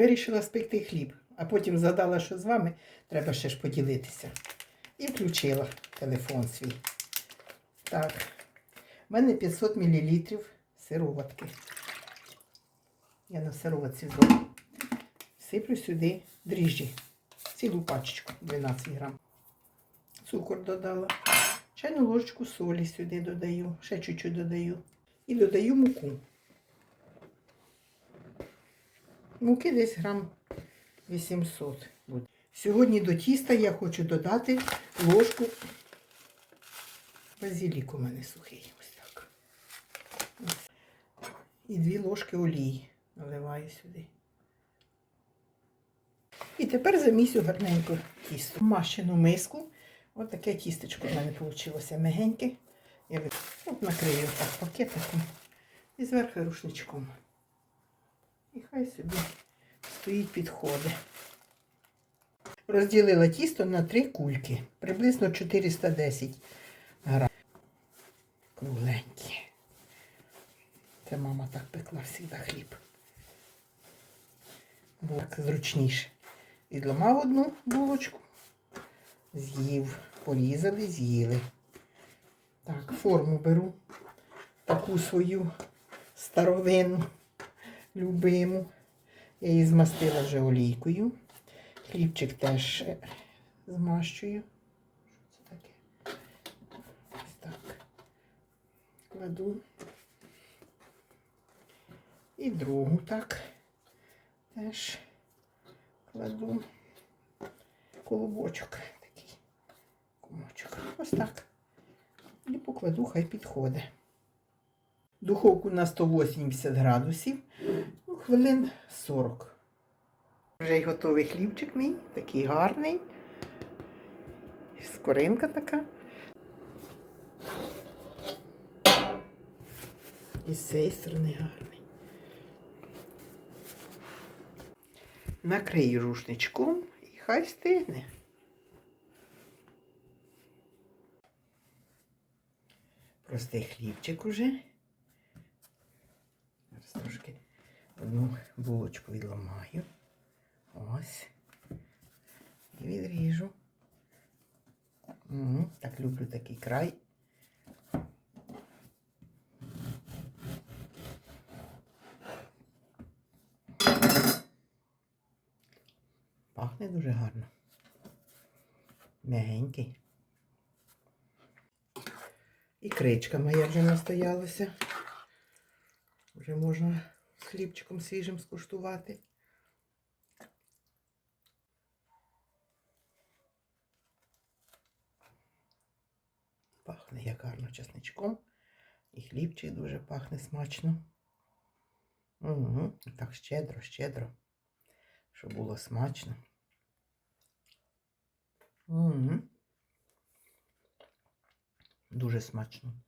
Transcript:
Вирішила спекти хліб, а потім згадала, що з вами треба ще ж поділитися. І включила телефон свій. Так, в мене 500 мл сироватки. Я на сироватці зроблю. Сиплю сюди дріжджі. Цілу пачечку 12 грам. Цукор додала. Чайну ложечку солі сюди додаю, ще чуть-чуть додаю. І додаю муку. Муки десь грам 800 буде. Сьогодні до тіста я хочу додати ложку базиліку у мене сухий. Ось так. І дві ложки олії наливаю сюди. І тепер замісю гарненько тісто. Мащену миску. Ось таке тістечко в мене вийшло мягеньке. Я от накрию так пакетиком і зверху рушничком. І хай собі стоїть підходи. Розділила тісто на три кульки, приблизно 410 грам. Кругленькі. Це мама так пекла завжди хліб. Було так зручніше. Відламав одну булочку, з'їв, порізали, з'їли. Так, форму беру. Таку свою старовинну, любиму. Я її змастила вже олійкою. Хлібчик теж е, змащую. Що це таке? Ось так. Кладу. І другу так теж кладу. Колобочок такий. Комочок. Ось так. І покладу, хай підходить. Духовку на 180 градусів. Хвилин 40. Вже й готовий хлібчик мій, такий гарний. Скоринка така. І з цієї сторони гарний. Накрию рушничком і хай стигне. Простий хлібчик уже. Одну булочку відламаю. Ось. І відріжу. М, Так люблю такий край. Пахне дуже гарно. Мягенький. І кричка моя вже настоялася. Вже можна хлібчиком свіжим скуштувати. Пахне як гарно чесничком. І хлібчик дуже пахне смачно. Угу. Так щедро, щедро, щоб було смачно. Угу. Дуже смачно.